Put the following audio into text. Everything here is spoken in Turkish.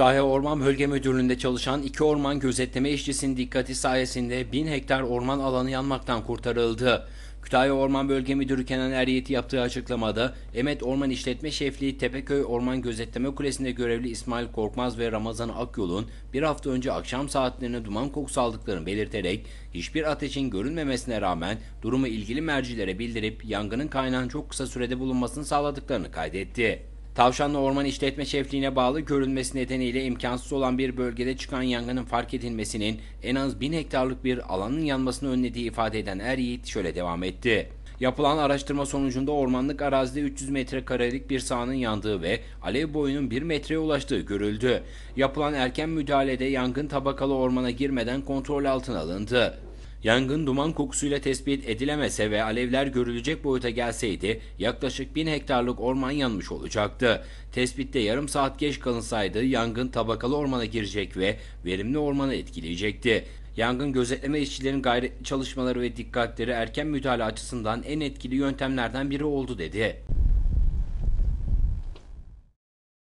Kütahya Orman Bölge Müdürlüğü'nde çalışan iki orman gözetleme işçisinin dikkati sayesinde 1000 hektar orman alanı yanmaktan kurtarıldı. Kütahya Orman Bölge Müdürü Kenan Eryeti yaptığı açıklamada Emet Orman İşletme Şefliği Tepeköy Orman Gözetleme Kulesi'nde görevli İsmail Korkmaz ve Ramazan Akyol'un bir hafta önce akşam saatlerine duman kokusu aldıklarını belirterek hiçbir ateşin görülmemesine rağmen durumu ilgili mercilere bildirip yangının kaynağının çok kısa sürede bulunmasını sağladıklarını kaydetti. Tavşanlı Orman İşletme Şefliğine bağlı görülmesi nedeniyle imkansız olan bir bölgede çıkan yangının fark edilmesinin en az 1000 hektarlık bir alanın yanmasını önlediği ifade eden Er Yiğit şöyle devam etti. Yapılan araştırma sonucunda ormanlık arazide 300 metrekarelik bir sahanın yandığı ve alev boyunun 1 metreye ulaştığı görüldü. Yapılan erken müdahalede yangın tabakalı ormana girmeden kontrol altına alındı. Yangın duman kokusuyla tespit edilemese ve alevler görülecek boyuta gelseydi yaklaşık 1000 hektarlık orman yanmış olacaktı. Tespitte yarım saat geç kalınsaydı yangın tabakalı ormana girecek ve verimli ormanı etkileyecekti. Yangın gözetleme işçilerin gayretli çalışmaları ve dikkatleri erken müdahale açısından en etkili yöntemlerden biri oldu dedi.